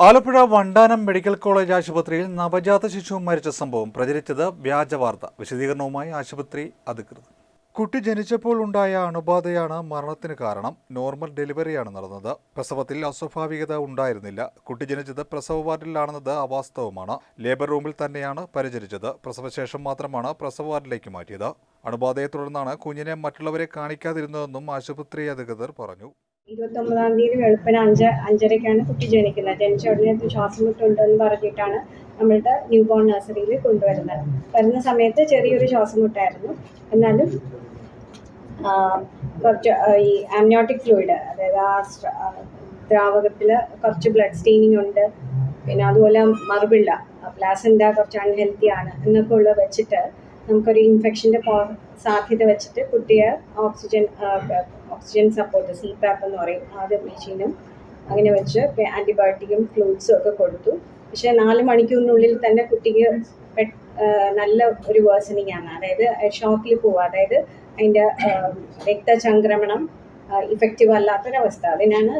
Alappuzha Vandanam medical college ആശുപത്രിയിൽ നവജാത ശിശു മരിച്ച സംഭവം പ്രചരിച്ചത് വ്യാജ വാർത്ത. വിശദീകരണവുമായി ആശുപത്രി അധികൃതർ. കുട്ടി ജനിച്ചപ്പോൾ ഉണ്ടായ അണുബാധയാണ് മരണത്തിന് കാരണം. നോർമൽ ഡെലിവറിയാണ് നടന്നത്. പ്രസവത്തിൽ അസ്വാഭാവികത ഉണ്ടായിരുന്നില്ല. കുട്ടി ജനിച്ചത് പ്രസവ വാർഡിലാണെന്നത് അവാസ്തവമാണ്. ലേബർ റൂമിൽ തന്നെയാണ് പരിചരിച്ചത്. പ്രസവശേഷം മാത്രമാണ് പ്രസവ വാർഡിലേക്ക് മാറ്റിയത്. അണുബാധയെ തുടർന്നാണ് കുഞ്ഞിനെ മറ്റുള്ളവരെ കാണിക്കാതിരുന്നതെന്നും ആശുപത്രി അധികൃതർ പറഞ്ഞു. ഇരുപത്തൊമ്പതാം തീയതി വെളുപ്പിന് അഞ്ച് അഞ്ചരയ്ക്കാണ് കുട്ടി ജനിക്കുന്നത്. ജനിച്ച ഉടനെ ശ്വാസം മുട്ടുണ്ടെന്ന് പറഞ്ഞിട്ടാണ് നമ്മളുടെ ന്യൂ ബോൺ നഴ്സറിയിൽ കൊണ്ടുവരുന്നത്. വരുന്ന സമയത്ത് ചെറിയൊരു ശ്വാസം മുട്ടായിരുന്നു. എന്നാലും കുറച്ച് ഈ ആംനോട്ടിക് ഫ്ലൂയിഡ് അതായത് ആ ദ്രാവകത്തിൽ കുറച്ച് ബ്ലഡ് സ്റ്റീനിങ് ഉണ്ട്. പിന്നെ അതുപോലെ മറുപിള്ള പ്ലാസൻഡ കുറച്ച് അൺഹെൽത്തി ആണ് എന്നൊക്കെ ഉള്ളത് വെച്ചിട്ട് നമുക്കൊരു ഇൻഫെക്ഷന്റെ സാധ്യത വെച്ചിട്ട് കുട്ടിയെ ഓക്സിജൻ ഓക്സിജൻ സപ്പോർട്ട് സി പാപ്പ് എന്ന് പറയും. ആ മെഷീനും അങ്ങനെ വെച്ച് ആന്റിബയോട്ടിക്കും ഫ്ലൂയിഡ്സും ഒക്കെ കൊടുത്തു. പക്ഷേ നാല് മണിക്കൂറിനുള്ളിൽ തന്നെ കുട്ടിക്ക് നല്ല ഒരു വേഴ്സണിങ് ആണ്. അതായത് ഷോക്കിൽ പോവുക അതായത് അതിന്റെ രക്തചംക്രമണം ഇഫക്റ്റീവ് അല്ലാത്തൊരവസ്ഥ. അതിനാണ്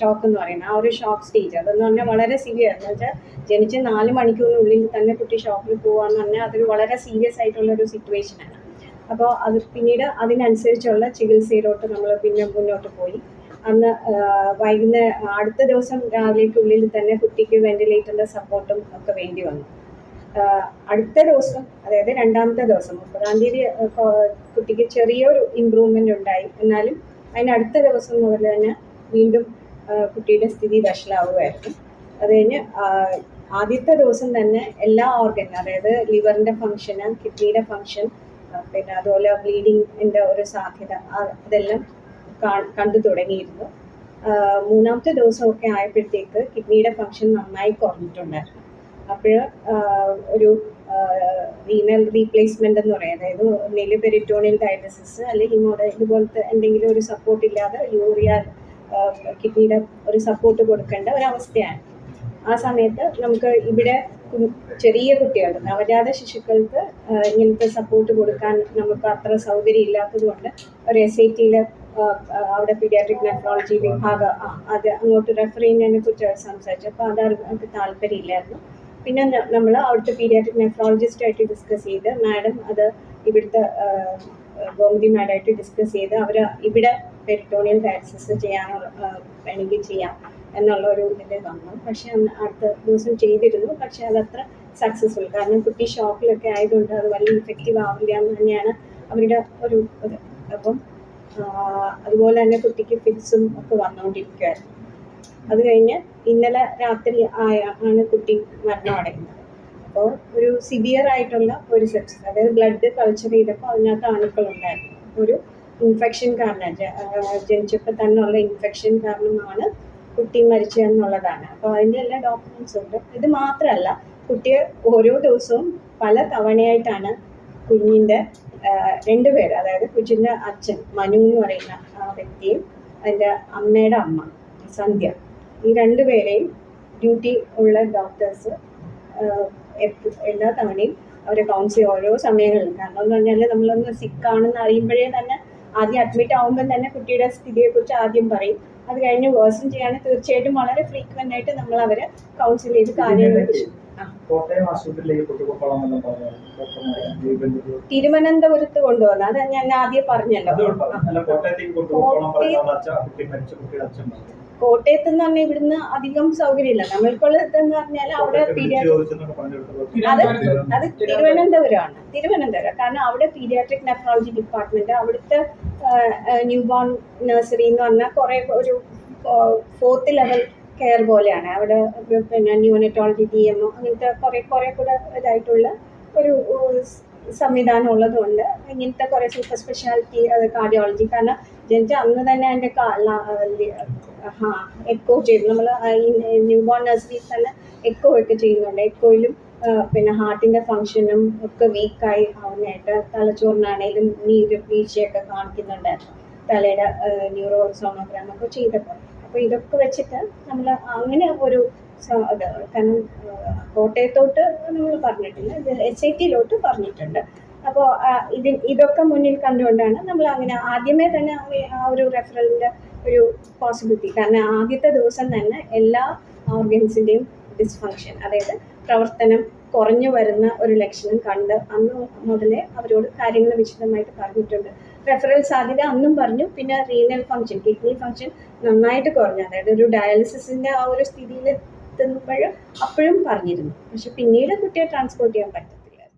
ഷോക്ക് എന്ന് പറയുന്നത്. ആ ഒരു ഷോക്ക് സ്റ്റേജ് അതെന്ന് പറഞ്ഞാൽ വളരെ സീരിയസ് എന്ന് വെച്ചാൽ ജനിച്ച് നാല് മണിക്കൂറിനുള്ളിൽ തന്നെ കുട്ടി ഷോക്കിൽ പോകുകയെന്ന് പറഞ്ഞാൽ അതൊരു വളരെ സീരിയസ് ആയിട്ടുള്ള ഒരു സിറ്റുവേഷനാണ് അപ്പോൾ അത് പിന്നീട് അതിനനുസരിച്ചുള്ള ചികിത്സയിലോട്ട് നമ്മൾ പിന്നെ മുന്നോട്ട് പോയി. അന്ന് വൈകുന്നേരം അടുത്ത ദിവസം രാവിലേക്കുള്ളിൽ തന്നെ കുട്ടിക്ക് വെന്റിലേറ്ററിന്റെ സപ്പോർട്ടും ഒക്കെ വേണ്ടി വന്നു. അടുത്ത ദിവസം അതായത് രണ്ടാമത്തെ ദിവസം മുപ്പതാം തീയതി കുട്ടിക്ക് ചെറിയൊരു ഇമ്പ്രൂവ്മെന്റ് ഉണ്ടായി. എന്നാലും അതിന് അടുത്ത ദിവസം മുതൽ തന്നെ വീണ്ടും കുട്ടിയുടെ സ്ഥിതി വഷളാവുമായിരുന്നു അത് കഴിഞ്ഞ് ആദ്യത്തെ ദിവസം തന്നെ എല്ലാ ഓർഗൻ അതായത് ലിവറിന്റെ ഫങ്ഷന് കിഡ്നിയുടെ ഫങ്ഷൻ പിന്നെ അതുപോലെ ബ്ലീഡിങ്ങിന്റെ ഒരു സാധ്യത അതെല്ലാം കണ്ടു തുടങ്ങിയിരുന്നു. മൂന്നാമത്തെ ദിവസമൊക്കെ ആയപ്പോഴത്തേക്ക് കിഡ്നിയുടെ ഫങ്ഷൻ നന്നായി കുറഞ്ഞിട്ടുണ്ടായിരുന്നു. അപ്പോൾ ഒരു റീനൽ റീപ്ലേസ്മെന്റ് എന്ന് പറയാം. അതായത് ഒന്നിൽ പെരിറ്റോണിയൽ ഡയലിസിസ് അല്ലെങ്കിൽ ഹിമോഡ ഇതുപോലത്തെ എന്തെങ്കിലും ഒരു സപ്പോർട്ട് ഇല്ലാതെ യൂറിയ കിഡ്നിയുടെ ഒരു സപ്പോർട്ട് കൊടുക്കേണ്ട ഒരവസ്ഥയാണ്. ആ സമയത്ത് നമുക്ക് ഇവിടെ ചെറിയ കുട്ടികൾ നവജാത ശിശുക്കൾക്ക് ഇങ്ങനത്തെ സപ്പോർട്ട് കൊടുക്കാൻ നമുക്ക് അത്ര സൗകര്യം ഇല്ലാത്തത് കൊണ്ട് ഒരു എസ് ഐ ടിയിൽ അവിടെ പീഡിയാട്രിക് നെഫ്രോളജി വിഭാഗം അത് അങ്ങോട്ട് റെഫർ ചെയ്യുന്നതിനെ കുറിച്ച് സംസാരിച്ചു. അപ്പോൾ അത് അവർക്ക് താല്പര്യമില്ലായിരുന്നു. പിന്നെ നമ്മൾ അവിടുത്തെ പീഡിയാട്രിക് നെഫ്രോളജിസ്റ്റായിട്ട് ഡിസ്കസ് ചെയ്ത് മാഡം അത് ഇവിടുത്തെ ഗോമതി മാഡമായിട്ട് ഡിസ്കസ് ചെയ്ത് അവർ ഇവിടെ പെരിറ്റോണിയൽ ഡയാലിസിസ് ചെയ്യാനോ വേണമെങ്കിൽ ചെയ്യാം എന്നുള്ള ഒരു ഇതിൽ വന്നു. പക്ഷെ അടുത്ത ദിവസം ചെയ്തിരുന്നു. പക്ഷെ അതത്ര സക്സസ്ഫുൾ കാരണം കുട്ടി ഷോക്കിലൊക്കെ ആയതുകൊണ്ട് അത് വലിയ ഇഫക്റ്റീവ് ആവില്ല എന്ന് തന്നെയാണ് അവരുടെ ഒരു ഇത്. അപ്പം അതുപോലെ തന്നെ കുട്ടിക്ക് ഫിക്സും ഒക്കെ വന്നുകൊണ്ടിരിക്കുമായിരുന്നു അത് കഴിഞ്ഞ് ഇന്നലെ രാത്രി ആയ ആണ് കുട്ടി മരണമടയുന്നത് അപ്പോൾ ഒരു സിവിയർ ആയിട്ടുള്ള ഒരു സെപ്സിസ് അതായത് ബ്ലഡ് കൾച്ചർ ചെയ്തപ്പോൾ അതിനകത്ത് അണുക്കളുണ്ടായിരുന്നു ഒരു ഇൻഫെക്ഷൻ കാരണം ജനിച്ചപ്പോൾ ഉള്ള ഇൻഫെക്ഷൻ കാരണമാണ് കുട്ടി മരിച്ചതെന്നുള്ളതാണ് അപ്പോൾ അതിന്റെ എല്ലാ ഡോക്യുമെൻസും ഉണ്ട്. ഇത് മാത്രമല്ല കുട്ടിയെ ഓരോ ദിവസവും പല തവണയായിട്ടാണ് കുഞ്ഞിന്റെ രണ്ടുപേർ അതായത് കുഞ്ഞിന്റെ അച്ഛൻ മനു എന്ന് പറയുന്ന ആ വ്യക്തിയും അതിന്റെ അമ്മയുടെ അമ്മ. സന്ധ്യ. ഈ രണ്ടുപേരെയും ഡ്യൂട്ടി ഉള്ള ഡോക്ടേഴ്സ് എല്ലാ തവണയും അവരെ കൗൺസിൽ ഓരോ സമയങ്ങളിൽ കാരണം എന്ന് പറഞ്ഞാൽ നമ്മളൊന്ന് സിക്കാണെന്ന് അറിയുമ്പോഴേ തന്നെ ആദ്യം അഡ്മിറ്റ് ആകുമ്പോൾ തന്നെ കുട്ടിയുടെ സ്ഥിതിയെക്കുറിച്ച് ആദ്യം പറയും. അത് കഴിഞ്ഞ് വേഴ്സൺ ചെയ്യാൻ തീർച്ചയായിട്ടും വളരെ ഫ്രീക്വന്റ് ആയിട്ട് നമ്മൾ അവരെ കൗൺസിൽ ചെയ്ത് കാര്യങ്ങൾ തിരുവനന്തപുരത്ത് കൊണ്ടുവന്നത് അത് ഞാൻ ആദ്യം പറഞ്ഞല്ലോ. കോട്ടയത്തേക്ക് കോട്ടയത്ത് എന്ന് പറഞ്ഞാൽ ഇവിടുന്ന് അധികം സൗകര്യമില്ല. നമ്മൾക്കുള്ളത് എന്ന് പറഞ്ഞാൽ അവിടെ അത് അത് തിരുവനന്തപുരമാണ് തിരുവനന്തപുരം. കാരണം അവിടെ പീഡിയാട്രിക് നെഫ്രോളജി ഡിപ്പാർട്ട്മെന്റ് അവിടുത്തെ ന്യൂ ബോൺ നഴ്സറി എന്ന് പറഞ്ഞാൽ കുറേ ഒരു ഫോർത്ത് ലെവൽ കെയർ പോലെയാണ്. അവിടെ പിന്നെ ന്യൂനറ്റോളജി ഡി എം അങ്ങനത്തെ കുറേ കുറേ കൂടെ ഇതായിട്ടുള്ള ഒരു സംവിധാനം ഉള്ളതുകൊണ്ട് ഇങ്ങനത്തെ കുറേ സൂപ്പർ സ്പെഷ്യാലിറ്റി കാർഡിയോളജി കാരണം ജനിച്ച അന്ന് തന്നെ അതിന്റെ ഹാ എക്കോ ചെയ്തു. നമ്മൾ ന്യൂ ബോൺ നഴ്സറി തന്നെ എക്കോ ഒക്കെ ചെയ്യുന്നുണ്ട്. എക്കോയിലും പിന്നെ ഹാർട്ടിന്റെ ഫങ്ഷനും ഒക്കെ വീക്കായി ആവുന്നതായിട്ട് തലച്ചോറിനാണേലും നീര് വീഴ്ചയൊക്കെ കാണിക്കുന്നുണ്ട്. തലയുടെ ന്യൂറോ സോണോഗ്രാം ഒക്കെ ചെയ്തപ്പോൾ. അപ്പോൾ ഇതൊക്കെ വെച്ചിട്ട് നമ്മൾ അങ്ങനെ ഒരു കാരണം കോട്ടയത്തോട്ട് നമ്മൾ പറഞ്ഞിട്ടില്ല ഇത് എച്ച് ഐ ടിയിലോട്ട് പറഞ്ഞിട്ടുണ്ട്. അപ്പോൾ ഇത് ഇതൊക്കെ മുന്നിൽ കണ്ടുകൊണ്ടാണ് നമ്മൾ അങ്ങനെ ആദ്യമേ തന്നെ ആ ഒരു റെഫറലിന്റെ ഒരു പോസിബിലിറ്റി കാരണം ആദ്യത്തെ ദിവസം തന്നെ എല്ലാ ഓർഗൻസിന്റെയും ഡിസ്ഫങ്ഷൻ അതായത് പ്രവർത്തനം കുറഞ്ഞു വരുന്ന ഒരു ലക്ഷണം കണ്ട് അന്ന് മുതലേ അവരോട് കാര്യങ്ങൾ വിശദമായിട്ട് പറഞ്ഞിട്ടുണ്ട്. റെഫറൽ സാധ്യത അന്നും പറഞ്ഞു പിന്നെ റീനൽ ഫങ്ഷൻ കിഡ്നി ഫങ്ഷൻ നന്നായിട്ട് കുറഞ്ഞു. അതായത് ഒരു ഡയാലിസിസിന്റെ ആ ഒരു സ്ഥിതിയിൽ എത്തുമ്പോൾ അപ്പോഴും പറഞ്ഞിരുന്നു. പക്ഷെ പിന്നീട് കുട്ടിയെ ട്രാൻസ്പോർട്ട് ചെയ്യാൻ പറ്റും.